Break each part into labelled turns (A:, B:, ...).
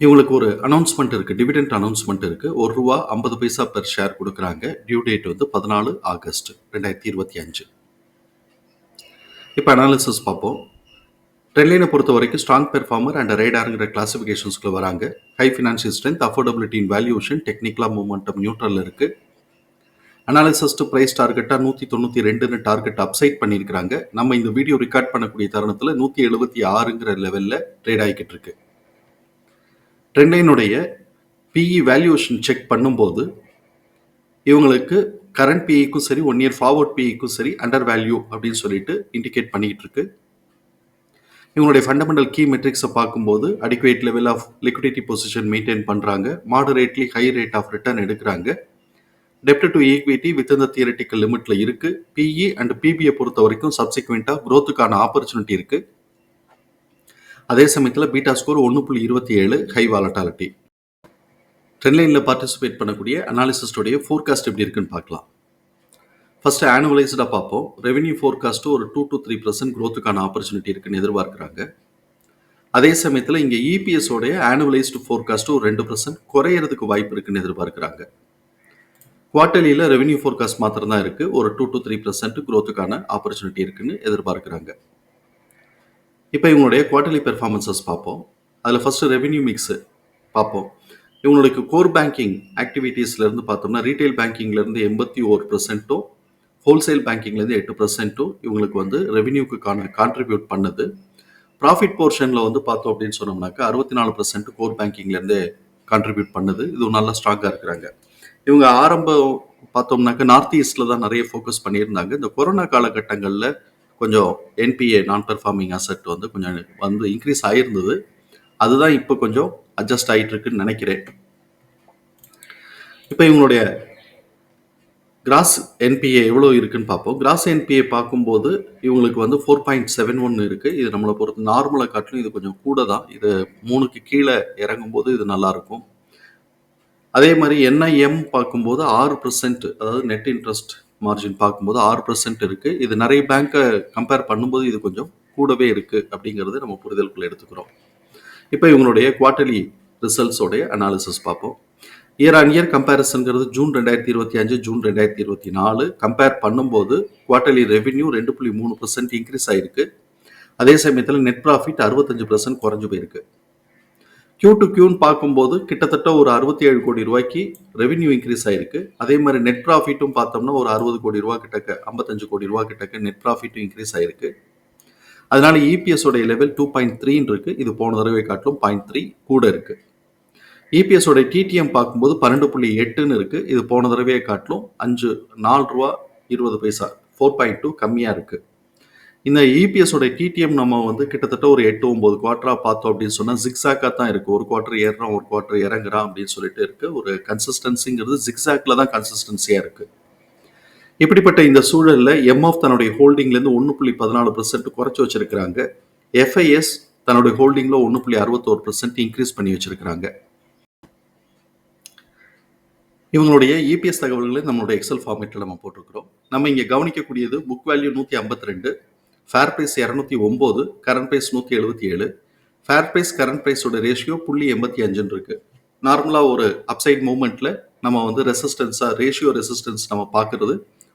A: இவங்களுக்கு ஒரு அனௌன்ஸ்மெண்ட் இருக்குது டிவிடெண்ட் அனௌன்ஸ்மெண்ட் இருக்குது ஒரு ரூபா ஐம்பது பைசா பெர் ஷேர் கொடுக்குறாங்க. டியூ டேட் வந்து பதினாலு ஆகஸ்ட் ரெண்டாயிரத்தி இருபத்தி அஞ்சு. இப்போ அனாலிசிஸ் பார்ப்போம். ட்ரெண்ட்லைனை பொறுத்த வரைக்கும் ஸ்ட்ராங் பெர்ஃபார்மர் அண்ட் ரேடாருங்கிற கிளாசிஃபிகேஷன்ஸ்க்குள்ள வராங்க. High financial strength affordability in valuation டெக்னிக்கலாக மூமெண்டம் நியூட்ரல் இருக்குது அனாலிசஸ் டு ப்ரைஸ் டார்கெட்டாக நூற்றி தொண்ணூற்றி ரெண்டுன்னு டார்கெட் அப்சைட் பண்ணியிருக்கிறாங்க. நம்ம இந்த வீடியோ ரெக்கார்ட் பண்ணக்கூடிய தருணத்தில் நூற்றி எழுபத்தி ஆறுங்கிற லெவலில் ட்ரேட் ஆகிக்கிட்டு இருக்குது ட்ரெண்ட்லைனுடைய பிஇ வேல்யூவேஷன் செக் பண்ணும்போது இவங்களுக்கு கரண்ட் பிஇக்கும் சரி ஒன் இயர் ஃபார்வர்ட் பிஇக்கும் சரி அண்டர் வேல்யூ அப்படின்னு சொல்லிட்டு இண்டிகேட் பண்ணிக்கிட்டு இருக்கு. இவங்களுடைய ஃபண்டமெண்டல் கீ மெட்ரிக்ஸை பார்க்கும்போது adequate level of liquidity position maintain பண்ணுறாங்க moderately high rate of return எடுக்கிறாங்க. டெப்ட் டு ஈக்விட்டி வித் இந்த தியரட்டிக்கல் லிமிட்ல இருக்கு. பிஇ அண்ட் பிபியை பொறுத்த வரைக்கும் சப்சிக்வெண்ட்டாக க்ரோத்துக்கான ஆப்பர்ச்சுனிட்டி இருக்குது அதே சமயத்தில் பீட்டா ஸ்கோர் ஒன்று புள்ளி இருபத்தி ஏழு ஹை வாலட்டாலிட்டி. ட்ரெண்ட்லைனில் பார்ட்டிசிபேட் பண்ணக்கூடிய அனாலிசிஸ்டோடைய ஃபோர்காஸ்ட் எப்படி இருக்குன்னு பார்க்கலாம். ஃபஸ்ட்டு ஆனுவலைஸ்டாக பார்ப்போம். ரெவென்யூ ஃபோர்காஸ்ட்டு ஒரு டூ டு த்ரீ பர்சன்ட் க்ரோத்துக்கான ஆப்பர்ச்சுனிட்டி இருக்குன்னு எதிர்பார்க்குறாங்க. அதே சமயத்தில் இங்கே இபிஎஸோடைய ஆனுவலைஸ்டு ஃபோர்காஸ்ட்டு ஒரு ரெண்டு பர்சன்ட் குறையிறதுக்கு வாய்ப்பு இருக்குன்னு எதிர்பார்க்குறாங்க. குவார்டர்லியில் ரெவென்யூ ஃபோர்காஸ்ட் மாத்திரம் தான் இருக்குது ஒரு டூ டு த்ரீ பர்சன்ட் க்ரோத்துக்கான ஆப்பர்ச்சுனிட்டி இருக்குன்னு எதிர்பார்க்குறாங்க. இப்போ இவங்களுடைய குவார்டர்லி பெர்ஃபார்மன்சஸ் பார்ப்போம். அதில் ஃபஸ்ட்டு ரெவென்யூ மிக்ஸு பார்ப்போம். இவங்களுடைய கோர் பேங்கிங் ஆக்டிவிட்டீஸ்லேருந்து பார்த்தோம்னா ரீட்டைல் பேங்கிங்லேருந்து எண்பத்தி ஒரு பர்சன்ட்டும் ஹோல்சேல் பேங்கிங்லேருந்து எட்டு பர்சன்ட்டும் இவங்களுக்கு வந்து ரெவென்யூக்குக்கான கான்ட்ரிபியூட் பண்ணுது. ப்ராஃபிட் போர்ஷனில் வந்து பார்த்தோம் அப்படின்னு சொன்னோம்னாக்கா அறுபத்தி நாலு பர்சன்ட் கோர் பேங்கிங்லேருந்தே கான்ட்ரிபியூட் பண்ணுது. இது நல்லா ஸ்ட்ராங்காக இருக்கிறாங்க. இவங்க ஆரம்பம் பார்த்தோம்னாக்கா நார்த் ஈஸ்டில் தான் நிறைய ஃபோக்கஸ் பண்ணியிருந்தாங்க. இந்த கொரோனா காலகட்டங்களில் கொஞ்சம் என்பிஏ நான் பெர்ஃபார்மிங் அசெட் வந்து கொஞ்சம் வந்து இன்க்ரீஸ் ஆகிருந்தது அதுதான் இப்போ கொஞ்சம் அட்ஜஸ்ட் ஆகிட்டு இருக்குன்னு நினைக்கிறேன். இப்போ இவங்களுடைய கிராஸ் என்பிஏ எவ்வளோ இருக்குன்னு பார்ப்போம். கிராஸ் என்பிஏ பார்க்கும்போது இவங்களுக்கு வந்து ஃபோர் பாயிண்ட் செவன் ஒன்று இருக்குது இது நம்மளை பொறுத்து நார்மலை காட்டிலும் இது கொஞ்சம் கூட தான் இது மூணுக்கு கீழே இறங்கும்போது இது நல்லாயிருக்கும். அதே மாதிரி என்ஐஎம் பார்க்கும்போது ஆறு பர்சன்ட் அதாவது நெட் இன்ட்ரெஸ்ட் மார்ஜின் பார்க்கும்போது ஆறு பர்சன்ட் இருக்கு. இது நிறைய பேங்க்கை கம்பேர் பண்ணும்போது இது கொஞ்சம் கூடவே இருக்கு அப்படிங்கிறது நம்ம புரிதலுக்குள்ள எடுத்துக்கிறோம். இப்போ இவங்களுடைய குவார்டர்லி ரிசல்ட்ஸோடைய அனாலிசிஸ் பார்ப்போம். இயர் ஆன் இயர் கம்பேரிசன்கிறது ஜூன் ரெண்டாயிரத்தி இருபத்தி அஞ்சு ஜூன் ரெண்டாயிரத்தி இருபத்தி நாலு. கம்பேர் பண்ணும்போது குவார்டர்லி ரெவென்யூ ரெண்டு புள்ளி மூணு பர்சன்ட் இன்க்ரீஸ் ஆயிருக்கு. அதே சமயத்தில் நெட் ப்ராஃபிட் அறுபத்தஞ்சு பர்சன்ட் குறைஞ்சு போயிருக்கு. கியூ டு கியூன்னு பார்க்கும்போது கிட்டத்தட்ட ஒரு அறுபத்தி ஏழு கோடி ரூபாய்க்கு ரெவென்யூ இன்க்ரீஸ் ஆயிருக்கு. அதே மாதிரி நெட் ப்ராஃபிட்டும் பார்த்தோம்னா ஒரு அறுபது கோடி ரூபா கிட்டக்க ஐம்பத்தஞ்சு கோடி ரூபா கிட்டக்க நெட் ப்ராஃபிட்டும் இன்க்ரீஸ் ஆயிருக்கு. அதனால இபிஎஸ் உடைய லெவல் டூ பாயிண்ட் த்ரீன்னு இருக்கு. இது போன தடவை காட்டிலும் பாயிண்ட் த்ரீ கூட இருக்கு. இபிஎஸ் உடைய டிடிஎம் பார்க்கும்போது பன்னெண்டு புள்ளி எட்டுன்னு இருக்கு. இது போன தடவையை காட்டிலும் அஞ்சு நாலு ரூபா இருபது பைசா ஃபோர் பாயிண்ட் டூ கம்மியாக இருக்குது இந்த இபிஎஸோட டிடிஎம் நம்ம வந்து கிட்டத்தட்ட ஒரு எட்டு ஒம்பது குவார்ட்டராக பார்த்தோம் அப்படின்னு சொன்னால் ஜிக்ஸாக தான் இருக்குது ஒரு குவார்ட்டர் ஏறுறான் ஒரு குவார்ட்டர் இறங்குறான் அப்படின்னு சொல்லிட்டு இருக்குது ஒரு கன்சிஸ்டன்சிங்கிறது ஜிக்ஸாக்ல தான் கன்சிஸ்டன்சியாக இருக்குது இப்படிப்பட்ட இந்த சூழலில் எம்எஃப் தன்னுடைய ஹோல்டிங்லேருந்து ஒன்று புள்ளி பதினாலு பர்சன்ட் குறைச்சி வச்சிருக்கிறாங்க. எஃப்ஐஎஸ் தன்னுடைய ஹோல்டிங்கில் ஒன்று புள்ளி அறுபத்தோரு பர்சன்ட் இன்க்ரீஸ் பண்ணி வச்சிருக்கிறாங்க. இவங்களுடைய இபிஎஸ் தகவல்களை நம்மளுடைய எக்ஸல் ஃபார்மேட்டில் நம்ம போட்டிருக்கிறோம். நம்ம இங்கே கவனிக்கக்கூடியது புக் வேல்யூ நூற்றி ஐம்பத்தி ரெண்டு ஃபேர் ப்ரைஸ் இரநூத்தி ஒம்பது கரண்ட் ப்ரைஸ் நூற்றி எழுபத்தி ஏழு. ஃபேர் ப்ரைஸ் கரண்ட் ப்ரைஸோட ரேஷியோ புள்ளி எண்பத்தி அஞ்சுன்னு இருக்குது நார்மலாக ஒரு அப்சைட் மூமெண்ட்டில் நம்ம வந்து ரெசிஸ்டன்ஸாக ரேஷியோ ரெசிஸ்டன்ஸ் நம்ம பார்க்குறது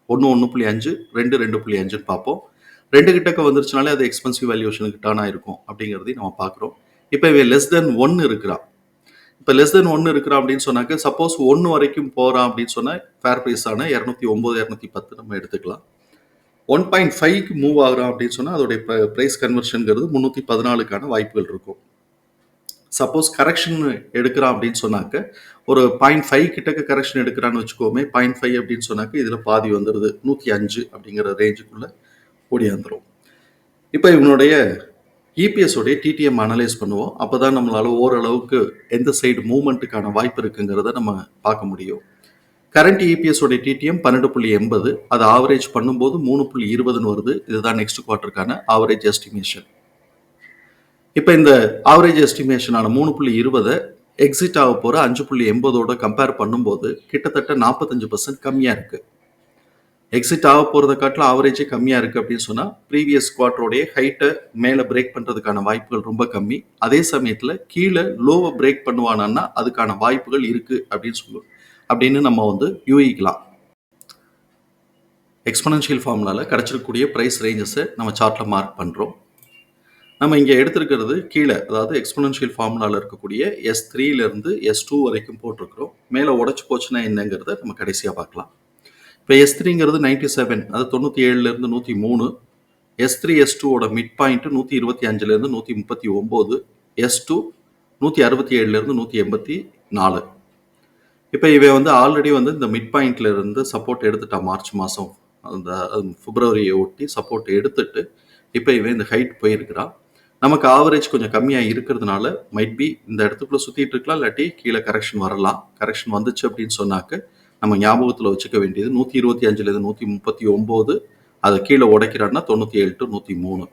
A: ஒன்று ஒன்று புள்ளி அஞ்சு ரெண்டு ரெண்டு புள்ளி அஞ்சுன்னு பார்ப்போம். ரெண்டு கிட்டக்க வந்துருச்சுனாலே அது எக்ஸ்பென்சிவ் வேல்யூஷனுக்கு டர்ன் ஆயிருக்கும் அப்படிங்கிறதையும் நம்ம பார்க்குறோம் இப்போ இவன் லெஸ் தென் ஒன்று இருக்கிறான் இப்போ லெஸ் தென் ஒன்று இருக்கிறான் அப்படின்னு சொன்னாக்க சப்போஸ் ஒன்று வரைக்கும் போகிறான் அப்படின்னு சொன்னால் ஃபேர் ப்ரைஸான இரநூத்தி ஒம்பது இரநூத்தி பத்து நம்ம எடுத்துக்கலாம். ஒன் பாயிண்ட் ஃபைவ்க்கு மூவ் ஆகுறான் அப்படின்னு சொன்னால் அதோடைய ப்ரைஸ் கன்வர்ஷனுங்கிறது முந்நூற்றி பதினாலுக்கான வாய்ப்புகள் இருக்கும். சப்போஸ் கரெக்ஷன் எடுக்கிறான் அப்படின்னு சொன்னாக்க ஒரு பாயிண்ட் ஃபைவ் கிட்டக்க கரெக்ஷன் எடுக்கிறான்னு வச்சுக்கோமே பாயிண்ட் ஃபைவ் அப்படின்னு சொன்னாக்க இதில் பாதி வந்துடுது நூற்றி அஞ்சு அப்படிங்கிற ரேஞ்சுக்குள்ளே ஓடியாந்துரும் இப்போ இவனுடைய இபிஎஸ் உடைய டிடிஎம் அனலைஸ் பண்ணுவோம். அப்போ தான் நம்மளால் ஓரளவுக்கு எந்த சைடு மூவ்மெண்ட்டுக்கான வாய்ப்பு இருக்குங்கிறத நம்ம பார்க்க முடியும். கரண்ட் இபிஎஸ் உடைய டிடிஎம் பன்னெண்டு புள்ளி எண்பது அது ஆவரேஜ் பண்ணும்போது மூணு புள்ளி இருபதுன்னு வருது. இதுதான் நெக்ஸ்ட் குவார்ட்டருக்கான ஆவரேஜ் எஸ்டிமேஷன் இப்போ இந்த ஆவரேஜ் எஸ்டிமேஷனான மூணு புள்ளி இருபதை எக்ஸிட் ஆக போகிற அஞ்சு புள்ளி எண்பதோட கம்பேர் பண்ணும்போது கிட்டத்தட்ட நாற்பத்தஞ்சு பர்சன்ட் கம்மியாக இருக்குது எக்ஸிட் ஆக போகிறத காட்டில் ஆவரேஜே கம்மியாக இருக்குது அப்படின்னு சொன்னால் ப்ரீவியஸ் குவார்ட்டருடைய ஹைட்டை மேலே பிரேக் பண்ணுறதுக்கான வாய்ப்புகள் ரொம்ப கம்மி. அதே சமயத்தில் கீழே லோவை பிரேக் பண்ணுவானான்னா அதுக்கான வாய்ப்புகள் இருக்குது அப்படின்னு சொல்லுவோம். அப்படின்னு நம்ம வந்து யூகிக்கலாம். எக்ஸ்பனன்ஷியல் ஃபார்முலாவில் கிடச்சிருக்கக்கூடிய ப்ரைஸ் ரேஞ்சஸை நம்ம சார்ட்டில் மார்க் பண்ணுறோம் நம்ம இங்கே எடுத்திருக்கிறது கீழே அதாவது எக்ஸ்பனன்ஷியல் ஃபார்முலாவில் இருக்கக்கூடிய எஸ் த்ரீலேருந்து எஸ் டூ வரைக்கும் போட்டிருக்கிறோம். மேலே உடச்சி போச்சுன்னா என்னங்கிறத நம்ம கடைசியாக பார்க்கலாம். இப்போ எஸ் த்ரீங்கிறது நைன்டி செவன் அது தொண்ணூற்றி ஏழுலேருந்து நூற்றி மூணு. எஸ் த்ரீ எஸ் டூவோட மிட் பாயிண்ட்டு நூற்றி இருபத்தி அஞ்சுலேருந்து நூற்றி முப்பத்தி ஒம்பது. எஸ் டூ நூற்றி அறுபத்தி ஏழுலேருந்து நூற்றி எண்பத்தி நாலு. இப்போ இவன் வந்து ஆல்ரெடி வந்து இந்த மிட் பாயிண்ட்ல இருந்து சப்போர்ட் எடுத்துட்டா மார்ச் மாதம் அந்த பிப்ரவரியை ஒட்டி சப்போர்ட் எடுத்துட்டு இப்போ இவன் இந்த ஹைட் போயிருக்கிறான் நமக்கு ஆவரேஜ் கொஞ்சம் கம்மியாக இருக்கிறதுனால மைட் பி இந்த இடத்துக்குள்ள சுற்றிட்டு இருக்கலாம் இல்லாட்டி கீழே கரெக்ஷன் வரலாம். கரெக்ஷன் வந்துச்சு அப்படின்னு சொன்னாக்க நம்ம ஞாபகத்தில் வச்சுக்க வேண்டியது நூற்றி இருபத்தி அஞ்சுலேருந்து நூற்றி முப்பத்தி ஒம்பது அதை கீழே உடைக்கிறான்னா தொண்ணூற்றி ஏழு டு நூற்றி மூணு.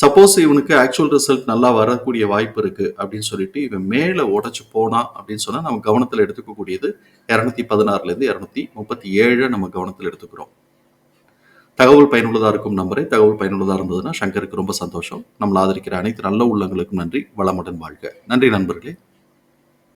A: சப்போஸ் இவனுக்கு ஆக்சுவல் ரிசல்ட் நல்லா வரக்கூடிய வாய்ப்பு இருக்கு அப்படின்னு சொல்லிட்டு இவன் மேலே உடைச்சு போனான் அப்படின்னு சொன்னால் நம்ம கவனத்தில் எடுத்துக்கக்கூடியது இரநூத்தி பதினாறுலேருந்து இரநூத்தி முப்பத்தி ஏழு நம்ம கவனத்தில் எடுத்துக்கிறோம். தகவல் பயனுள்ளதாக இருக்கும் நம்பரை. தகவல் பயனுள்ளதாக இருந்ததுன்னா சங்கருக்கு ரொம்ப சந்தோஷம். நம்மளை ஆதரிக்கிற அனைத்து நல்ல உள்ளங்களுக்கும் நன்றி. வளமுடன் வாழ்க. நன்றி நண்பர்களே.